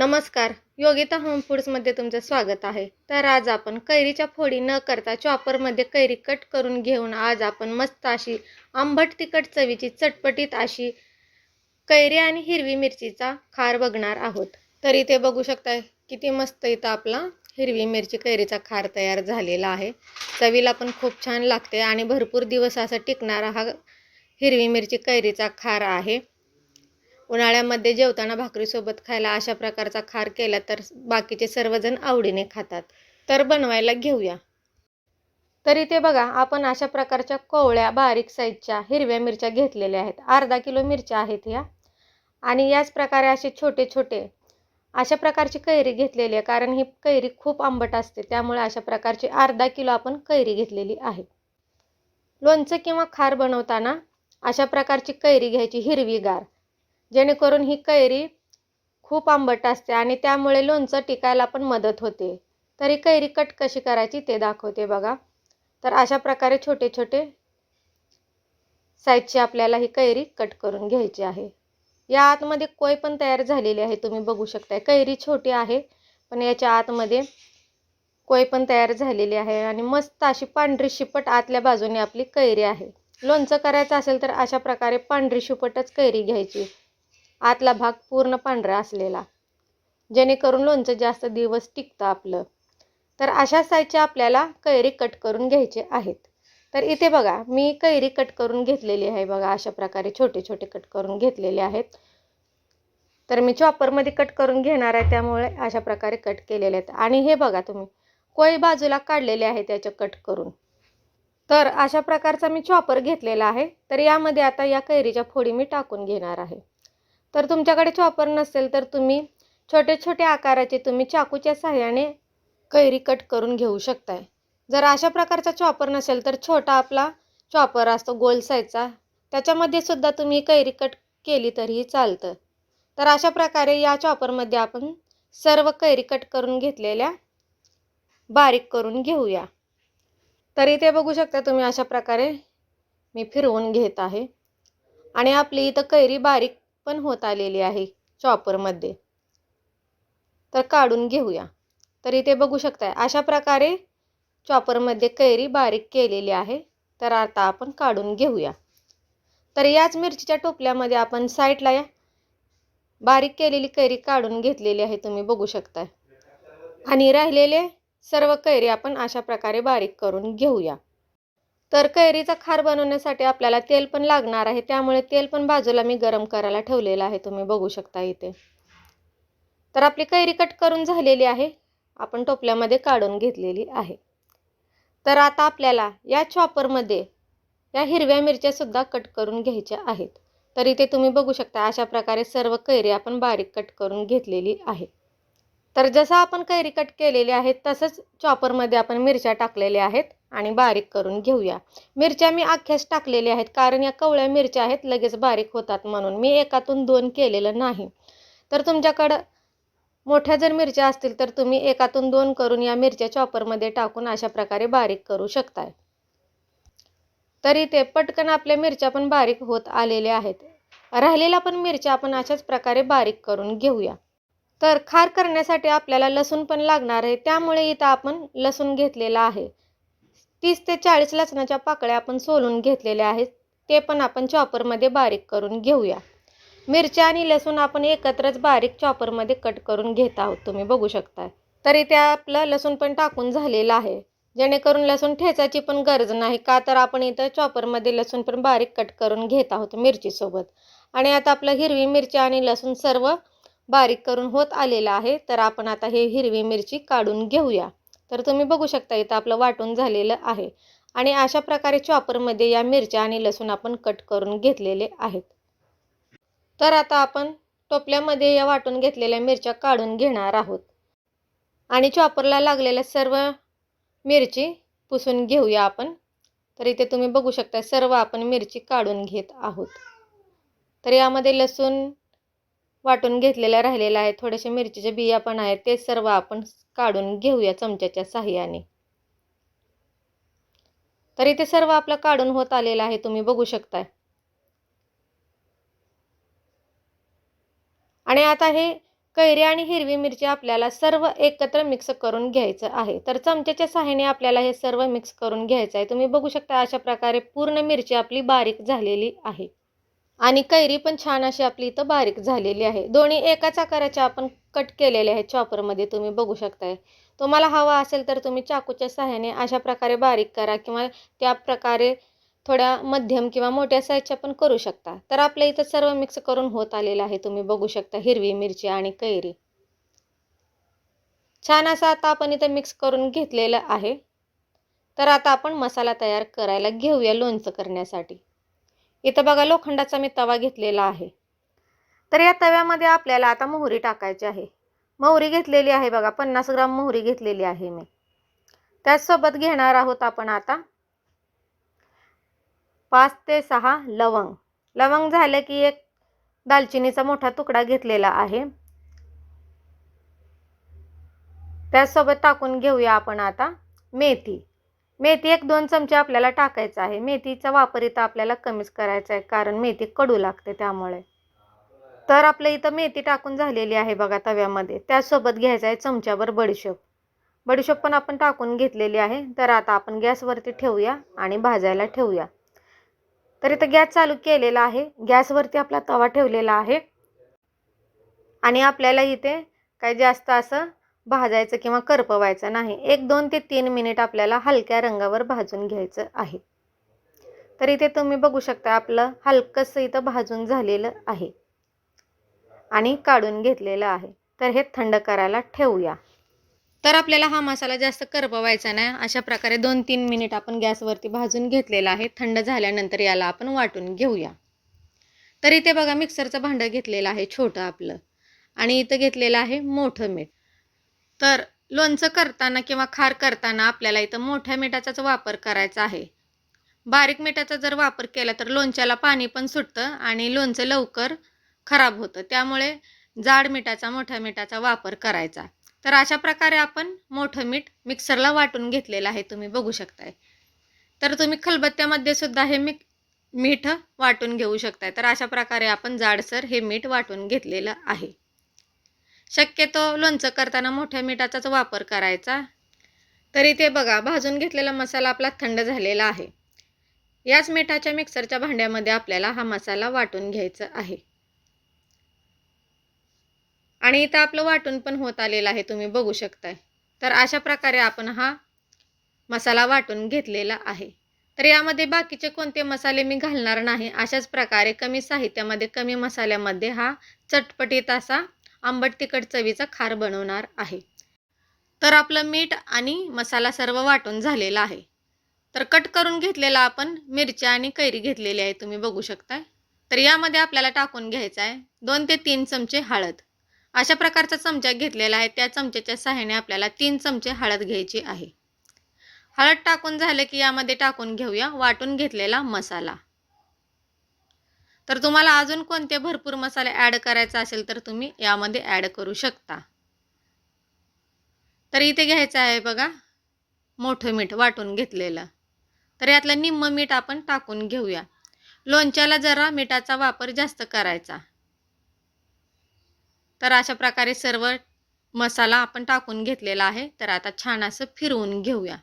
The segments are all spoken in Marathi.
नमस्कार. योगिता होम फूड्समध्ये तुमचं स्वागत आहे. तर आज आपण कैरीच्या फोडी न करता चॉपरमध्ये कैरी कट करून घेऊन आज आपण मस्त अशी आंबट तिखट चवीची चटपटीत अशी कैरी आणि हिरवी मिरचीचा खार बघणार आहोत. तर इथे बघू शकताय किती मस्त इथं आपला हिरवी मिरची कैरीचा खार तयार झालेला आहे. चवीला पण खूप छान लागते आणि भरपूर दिवस असा टिकणारा हा हिरवी मिरची कैरीचा खार आहे. उन्हाळ्यामध्ये जेवताना भाकरीसोबत खायला अशा प्रकारचा खार केला तर बाकीचे सर्वजण आवडीने खातात. तर बनवायला घेऊया. तर इथे बघा आपण अशा प्रकारच्या कोवळ्या बारीक साईजच्या हिरव्या मिरच्या घेतलेल्या आहेत. अर्धा किलो मिरच्या आहेत ह्या. आणि याच प्रकारे असे छोटे छोटे अशा प्रकारची कैरी घेतलेली आहे. कारण ही कैरी खूप आंबट असते. त्यामुळे अशा प्रकारची अर्धा किलो आपण कैरी घेतलेली आहे. लोणचं किंवा खार बनवताना अशा प्रकारची कैरी घ्यायची हिरवीगार जेणेकरून ही कैरी खूप आंबट असते आणि त्यामुळे लोणचं टिकायला पण मदत होते. तरी कैरी कट कशी करायची ते दाखवते बघा. तर अशा प्रकारे छोटे छोटे साईजची आपल्याला ही कैरी कट करून घ्यायची आहे. या आतमध्ये कोय पण तयार झालेली आहे तुम्ही बघू शकताय. कैरी छोटी आहे पण याच्या आतमध्ये कोय पण तयार झालेली आहे आणि मस्त अशी पांढरी शिपट आतल्या बाजूने आपली कैरी आहे. लोणचं करायचं असेल तर अशा प्रकारे पांढरी शिपटच कैरी घ्यायची. आतला भाग पूर्ण पांढरा असलेला. जेणेकरून लोणचं जास्त दिवस टिकतं आपलं. तर अशा साईजचे आपल्याला कैरी कट करून घ्यायचे आहेत. तर इथे बघा मी कैरी कट करून घेतलेली आहे बघा अशा प्रकारे छोटे छोटे कट करून घेतलेले आहेत. तर मी चॉपरमध्ये कट करून घेणार आहे त्यामुळे अशा प्रकारे कट केलेले आहेत. आणि हे बघा तुम्ही कोळी बाजूला काढलेले आहे त्याच्या कट करून. तर अशा प्रकारचा मी चॉपर घेतलेला आहे. तर यामध्ये आता या कैरीच्या फोडी मी टाकून घेणार आहे. तर तुमच्याकडे चॉपर नसेल तर तुम्ही छोटे छोटे आकाराचे तुम्ही चाकूच्या सहाय्याने कैरी कट करून घेऊ शकताय. जर अशा प्रकारचा चॉपर नसेल तर छोटा आपला चॉपर असतो गोल साईजचा. त्याच्यामध्ये सुद्धा तुम्ही कैरी कट केली तरीही चालतं. तर अशा प्रकारे या चॉपरमध्ये आपण सर्व कैरी कट करून घेतलेल्या बारीक करून घेऊया. तर इथे बघू शकता तुम्ही अशा प्रकारे मी फिरवून घेत आहे. आणि आपली इथं कैरी बारीक पण होत आलेली आहे चॉपरमध्ये तर काढून घेऊया. तर इथे बघू शकताय अशा प्रकारे चॉपरमध्ये कैरी बारीक केलेली आहे. तर आता आपण काढून घेऊया. तर याच मिरचीच्या टोपल्यामध्ये आपण साईडला या. बारीक केलेली कैरी काढून घेतलेली आहे तुम्ही बघू शकताय. आणि राहिलेले सर्व कैरी आपण अशा प्रकारे बारीक करून घेऊया. तर कैरीचा खार बनवण्यासाठी आपल्याला तेल पण लागणार आहे. त्यामुळे तेल पण बाजूला मी गरम करायला ठेवलेलं आहे. तुम्ही बघू शकता इथे. तर आपली कैरी कट करून झालेली आहे. आपण टोपल्यामध्ये काढून घेतलेली आहे. तर आता आपल्याला या चॉपरमध्ये या हिरव्या मिरच्यासुद्धा कट करून घ्यायच्या आहेत. तर इथे तुम्ही बघू शकता अशा प्रकारे सर्व कैरी आपण बारीक कट करून घेतलेली आहे. तर जसं आपण कैरी कट केलेली आहेत तसंच चॉपरमध्ये आपण मिरच्या टाकलेल्या आहेत. आणि बारीक करून घेऊया. मिरच्या मी अख्ख्याच टाकलेल्या आहेत कारण या कवळ्या मिरच्या आहेत लगेच बारीक होतात म्हणून. मी एकातून दोन केलेलं नाही. तर तुमच्याकडं मोठ्या जर मिरच्या असतील तर तुम्ही एकातून दोन करून या मिरच्या चॉपरमध्ये टाकून अशा प्रकारे बारीक करू शकताय. तरी ते पटकन आपल्या मिरच्या पण बारीक होत आलेल्या आहेत. राहिलेल्या पण मिरच्या आपण अशाच प्रकारे बारीक करून घेऊया. तर खार करण्यासाठी आपल्याला लसूण पण लागणार आहे त्यामुळे इथं आपण लसूण घेतलेला आहे. तीस ते चाळीस लसणाच्या पाकळ्या आपण सोलून घेतलेल्या आहेत. ते पण आपण चॉपरमध्ये बारीक करून घेऊया. मिरच्या आणि लसूण आपण एकत्रच बारीक चॉपरमध्ये कट करून घेत आहोत. तुम्ही बघू शकता तरी त्या आपलं लसूण पण टाकून झालेलं आहे. जेणेकरून लसूण ठेचायची पण गरज नाही. का तर आपण इथं चॉपरमध्ये लसूण पण बारीक कट करून घेत आहोत मिरचीसोबत. आणि आता आपलं हिरवी मिरची आणि लसूण सर्व बारीक करून होत आलेलं आहे. तर आपण आता हे हिरवी मिरची काढून घेऊया. तर तुम्ही बघू शकता इथं आपलं वाटून झालेलं आहे. आणि अशा प्रकारे चॉपरमध्ये या मिरच्या आणि लसूण आपण कट करून घेतलेले आहेत. तर आता आपण टोपल्यामध्ये या वाटून घेतलेल्या मिरच्या काढून घेणार आहोत. आणि चॉपरला लागलेल्या सर्व मिरची पुसून घेऊया आपण. तर इथे तुम्ही बघू शकता सर्व आपण मिरची काढून घेत आहोत. तर यामध्ये लसूण वाटून घेतलेल्या राहिलेल्या आहेत. थोडेसे मिरचीचे बिया पण आहेत. ते सर्व आपण काढून घेऊया चमच्याच्या साह्याने. तर इथे सर्व आपलं काढून होत आलेलं आहे. तुम्ही बघू शकताय. आणि आता हे कैरी आणि हिरवी मिरची आपल्याला सर्व एकत्र मिक्स करून घ्यायचं आहे. तर चमच्याच्या साह्याने आपल्याला हे सर्व मिक्स करून घ्यायचं आहे. तुम्ही बघू शकता अशा प्रकारे पूर्ण मिरची आपली बारीक झालेली आहे. आणि कैरी पण छान अशी आपली इथं बारीक झालेली आहे. दोन्ही एकाच आकाराच्या आपण कट केलेले आहेत चॉपरमध्ये तुम्ही बघू शकताय. तुम्हाला हवा असेल तर तुम्ही चाकूच्या सहाय्याने अशा प्रकारे बारीक करा किंवा त्या प्रकारे थोड्या मध्यम किंवा मोठ्या साईजच्या पण करू शकता. तर आपल्या इथं सर्व मिक्स करून होत आलेलं आहे. तुम्ही बघू शकता हिरवी मिरची आणि कैरी. छान असं आता आपण इथं मिक्स करून घेतलेलं आहे. तर आता आपण मसाला तयार करायला घेऊया लोणचं करण्यासाठी. इथं बघा लोखंडाचा मी तवा घेतलेला आहे. तर या तव्यामध्ये आपल्याला आता मोहरी टाकायची आहे. मोहरी घेतलेली आहे बघा पन्नास ग्राम मोहरी घेतलेली आहे मी. त्याचसोबत घेणार आहोत आपण आता पाच ते सहा लवंग. लवंग झालं की एक दालचिनीचा मोठा तुकडा घेतलेला आहे. त्याचसोबत टाकून घेऊया आपण आता मेथी. मेथी एक दोन चमचे आपल्याला टाकायचं आहे. मेथीचा वापर इथं आपल्याला कमीच करायचा आहे कारण मेथी कडू लागते त्यामुळे. तर आपल्या इथं मेथी टाकून झालेली आहे बघा तव्यामध्ये. त्यासोबत घ्यायचं आहे चमच्यावर बडीशोप. बडीशोप पण आपण टाकून घेतलेली आहे. तर आता आपण गॅसवरती ठेवूया आणि भाजायला ठेवूया. तर इथं गॅस चालू केलेला आहे. गॅसवरती आपला तवा ठेवलेला आहे. आणि आपल्याला इथे काही जास्त असं भाजायचं किंवा करपवायचं नाही. एक दोन ते तीन मिनिट आपल्याला हलक्या रंगावर भाजून घ्यायचं आहे. तर इथे तुम्ही बघू शकता आपलं हलकंसं इथं भाजून झालेलं आहे. आणि काढून घेतलेलं आहे. तर हे थंड करायला ठेवूया. तर आपल्याला हा मसाला जास्त करपवायचा नाही. अशा प्रकारे दोन तीन मिनिट आपण गॅसवरती भाजून घेतलेला आहे. थंड झाल्यानंतर याला आपण वाटून घेऊया. तर इथे बघा मिक्सरचं भांडं घेतलेलं आहे छोटं आपलं. आणि इथं घेतलेलं आहे मोठं मीठ. तर लोणचं करताना किंवा खार करताना आपल्याला इथं मोठ्या मिठाचाच वापर करायचा आहे. बारीक मिठाचा जर वापर केला तर लोणच्याला पाणी पण सुटतं आणि लोणचं लवकर खराब होतं. त्यामुळे जाड मिठाचा मोठ्या मिठाचा वापर करायचा. तर अशा प्रकारे आपण मोठं मीठ मिक्सरला वाटून घेतलेलं आहे तुम्ही बघू शकताय. तर तुम्ही खलबत्त्यामध्ये सुद्धा हे मिक मीठ वाटून घेऊ शकताय. तर अशा प्रकारे आपण जाडसर हे मीठ वाटून घेतलेलं आहे. शक्यतो लोणचं करताना मोठ्या मिठाचाच वापर करायचा. तरी ते बघा भाजून घेतलेला मसाला आपला थंड झालेला आहे. याच मिठाच्या मिक्सरच्या भांड्यामध्ये आपल्याला हा मसाला वाटून घ्यायचा आहे. आणि इथं आपलं वाटून पण होत आलेलं आहे तुम्ही बघू शकताय. तर अशा प्रकारे आपण हा मसाला वाटून घेतलेला आहे. तर यामध्ये बाकीचे कोणते मसाले मी घालणार नाही अशाच प्रकारे कमी साहित्यामध्ये कमी मसाल्यामध्ये हा चटपटीत असा आंबट तिखट चवीचा खार बनवणार आहे. तर आपलं मीठ आणि मसाला सर्व वाटून झालेला आहे. तर कट करून घेतलेला आपण मिरच्या आणि कैरी घेतलेली आहे तुम्ही बघू शकताय. तर यामध्ये आपल्याला टाकून घ्यायचं आहे दोन ते तीन चमचे हळद. अशा प्रकारचा चमचा घेतलेला आहे त्या चमच्याच्या सहाय्याने आपल्याला तीन चमचे हळद घ्यायची आहे. हळद टाकून झालं की यामध्ये टाकून घेऊया वाटून घेतलेला मसाला. तर तुम्हाला अजून कोणते भरपूर मसाले ॲड करायचा असेल तर तुम्ही यामध्ये ॲड करू शकता. तर इथे घ्यायचं आहे बघा मोठं मीठ वाटून घेतलेलं. तर यातलं निम्म मीठ आपण टाकून घेऊया. लोणच्याला जरा मिठाचा वापर जास्त करायचा. तर अशा प्रकारे सर्व मसाला आपण टाकून घेतलेला आहे. तर आता छान असं फिरवून घेऊया.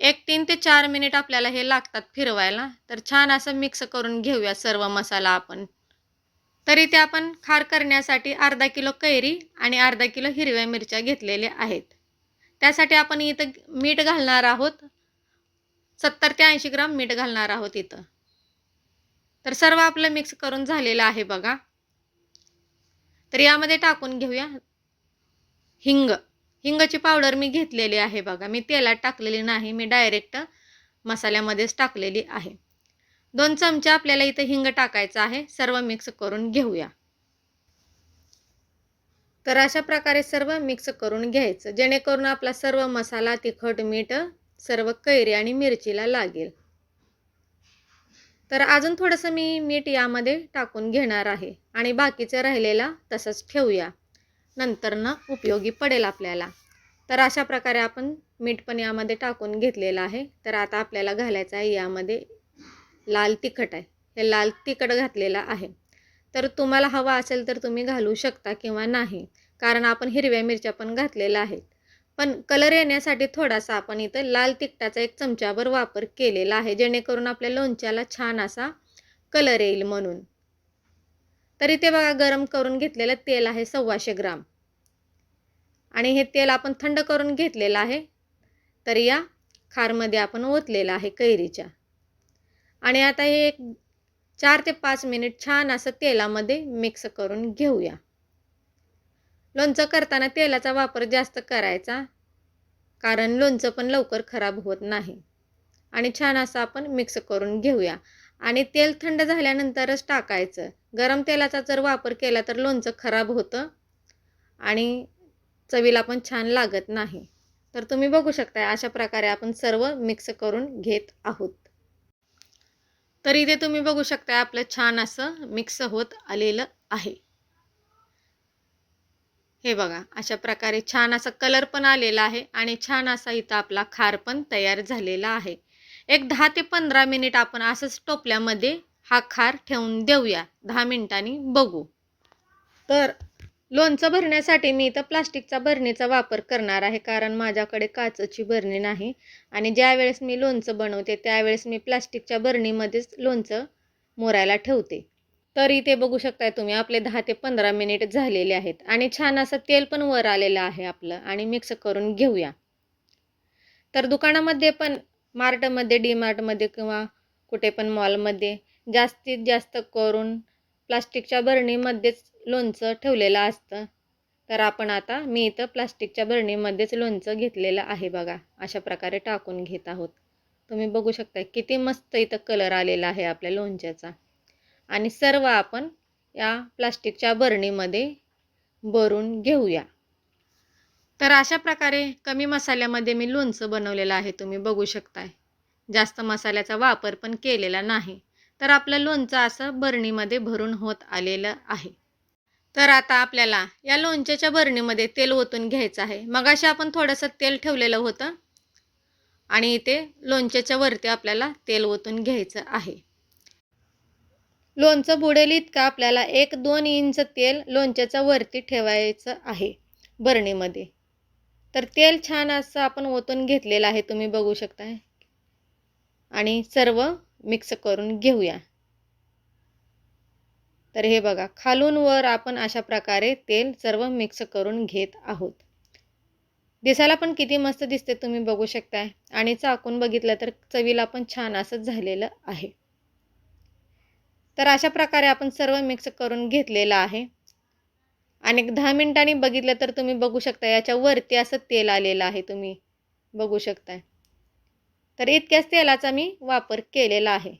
एक तीन ते चार मिनिट आपल्याला हे लागतात फिरवायला. तर छान असं मिक्स करून घेऊया सर्व मसाला आपण. तरी ते आपण खार करण्यासाठी अर्धा किलो कैरी आणि अर्धा किलो हिरव्या मिरच्या घेतलेल्या आहेत. त्यासाठी आपण इथं मीठ घालणार आहोत. सत्तर ते ऐंशी ग्राम मीठ घालणार आहोत इथं. तर सर्व आपलं मिक्स करून झालेलं आहे बघा. तर यामध्ये टाकून घेऊया. हिंग. हिंगाची पावडर मी घेतलेली आहे बघा. मी तेलात टाकलेली नाही. मी डायरेक्ट मसाल्यामध्येच टाकलेली आहे. दोन चमचे आपल्याला इथं हिंग टाकायचं आहे. सर्व मिक्स करून घेऊया. तर अशा प्रकारे सर्व मिक्स करून घ्यायचं. जेणेकरून आपला सर्व मसाला तिखट मीठ सर्व कैरी आणि मिरचीला लागेल. तर अजून थोडंसं मी मीठ यामध्ये टाकून घेणार आहे. आणि बाकीचं राहिलेला तसंच ठेवूया. नंतरनं उपयोगी पडेल आपल्याला. तर अशा प्रकारे आपण मीठ पण यामध्ये टाकून घेतलेलं आहे. तर आता आपल्याला घालायचं आहे यामध्ये लाल तिखट आहे. हे लाल तिखट घातलेलं आहे. तर तुम्हाला हवा असेल तर तुम्ही घालू शकता किंवा नाही. कारण आपण हिरव्या मिरच्या पण घातलेल्या आहेत. पण कलर येण्यासाठी थोडासा आपण इथं लाल तिखटाचा एक चमच्याभर वापर केलेला आहे. जेणेकरून आपल्या लोणच्याला छान असा कलर येईल म्हणून. तर इथे बघा गरम करून घेतलेलं तेल आहे सव्वाशे ग्राम. आणि हे तेल आपण थंड करून घेतलेलं आहे. तर या खारमध्ये आपण ओतलेलं आहे कैरीच्या. आणि आता हे एक चार ते पाच मिनिट छान असं तेलामध्ये मिक्स करून घेऊया. लोणचं करताना तेलाचा वापर जास्त करायचा कारण लोणचं पण लवकर खराब होत नाही. आणि छान असं आपण मिक्स करून घेऊया. आणि तेल थंड झाल्यानंतरच टाकायचं. गरम तेलाचा जर वापर केला तर लोणचं खराब होतं आणि चवीला पण छान लागत नाही. तर तुम्ही बघू शकता अशा प्रकारे आपण सर्व मिक्स करून घेत आहोत. तर इथे तुम्ही बघू शकता आपलं छान असं मिक्स होत आलेलं आहे. हे बघा अशा प्रकारे छान असा कलर पण आलेला आहे आणि छान असा इथं आपला खार पण तयार झालेला आहे. एक दहा ते पंधरा मिनिट आपण असंच टोपल्यामध्ये हा खार ठेवून देऊया. दहा मिनिटांनी बघू. तर लोणचं भरण्यासाठी मी इथं प्लास्टिकचा बरणीचा वापर करणार आहे कारण माझ्याकडे काचची बरणी नाही. आणि ज्या वेळेस मी लोणचं बनवते त्यावेळेस मी प्लास्टिकच्या बरणीमध्येच लोणचं मोरायला ठेवते. तर इथे बघू शकताय तुम्ही आपले दहा ते पंधरा मिनिट झालेले आहेत. आणि छान असं तेल पण वर आलेलं आहे आपलं आणि मिक्स करून घेऊया. तर दुकानामध्ये पण मार्टमध्ये डीमार्टमध्ये किंवा कुठे पण मॉलमध्ये जास्तीत जास्त करून प्लास्टिकच्या भरणीमध्येच लोणचं ठेवलेलं असतं. तर आपण आता मी इथं प्लास्टिकच्या भरणीमध्येच लोणचं घेतलेलं आहे बघा. अशा प्रकारे टाकून घेत आहोत. तुम्ही बघू शकता किती मस्त इथं कलर आलेला आहे आपल्या लोणच्याचा. आणि सर्व आपण या प्लास्टिकच्या बरणीमध्ये भरून घेऊया. तर अशा प्रकारे कमी मसाल्यामध्ये मी लोणचं बनवलेलं आहे तुम्ही बघू शकताय. जास्त मसाल्याचा वापर पण केलेला नाही. तर आपलं लोणचं असं बरणीमध्ये भरून होत आलेलं आहे. तर आता आपल्याला या लोणच्याच्या बरणीमध्ये तेल ओतून घ्यायचं आहे. मगाशी आपण थोडंसं तेल ठेवलेलं होतं. आणि इथे लोणच्याच्या वरती आपल्याला तेल ओतून घ्यायचं आहे. लोणचं बुडेल इतकं आपल्याला एक दोन इंच तेल लोणच्याच्या वरती ठेवायचं आहे बरणीमध्ये. तर तेल छान असं आपण ओतून घेतलेलं आहे. तुम्ही बघू शकता आणि सर्व मिक्स करून घेऊया. तर हे बघा खालून वर आपण अशा प्रकारे तेल सर्व मिक्स करून घेत आहोत. दिसायला पण किती मस्त दिसते तुम्ही बघू शकताय. आणि चाकून बघितलं तर चवीला पण छान असं झालेलं आहे. तर अशा प्रकारे आपण सर्व मिक्स करून घेतलेलं आहे. आणि एक दहा मिनिटांनी बघितलं तर तुम्ही बघू शकता याच्या वरती असं तेल आलेलं आहे तुम्ही बघू शकताय. तर इतक्याच तेलाचा मी वापर केलेला आहे.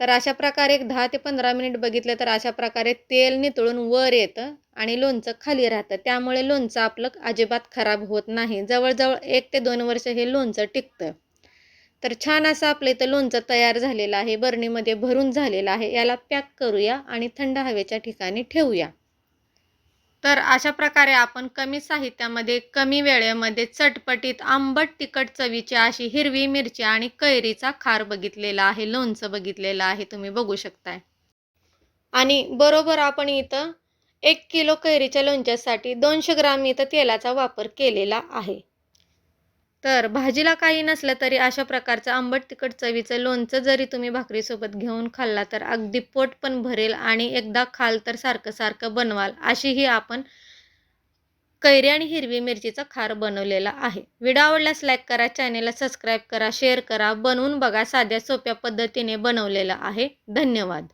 तर अशा प्रकारे एक दहा ते पंधरा मिनिट बघितलं तर अशा प्रकारे तेल नितळून वर येतं आणि लोणचं खाली राहतं. त्यामुळे लोणचं आपलं अजिबात खराब होत नाही. जवळजवळ एक ते दोन वर्ष हे लोणचं टिकतं. तर छान असं आपलं इथं लोणचं तयार झालेलं आहे. बरणीमध्ये भरून झालेलं आहे. याला पॅक करूया आणि थंड हवेच्या ठिकाणी ठेवूया. तर अशा प्रकारे आपण कमी साहित्यामध्ये कमी वेळेमध्ये चटपटीत आंबट तिखट चवीची अशी हिरवी मिरची आणि कैरीचा खार बघितलेला आहे लोणचं बघितलेलं आहे तुम्ही बघू शकताय. आणि बरोबर आपण इथं एक किलो कैरीच्या लोणच्यासाठी दोनशे ग्राम इथं तेलाचा वापर केलेला आहे. तर भाजीला काही नसलं तरी अशा प्रकारचं आंबट तिखट चवीचं लोणचं जरी तुम्ही भाकरीसोबत घेऊन खाल्ला तर अगदी पोट पण भरेल आणि एकदा खाल तर सारखं सारखं बनवाल अशीही आपण कैरी आणि हिरवी मिरचीचा खार बनवलेला आहे. व्हिडिओ आवडल्यास लाईक करा चॅनेलला सबस्क्राईब करा शेअर करा बनवून बघा साध्या सोप्या पद्धतीने बनवलेलं आहे. धन्यवाद.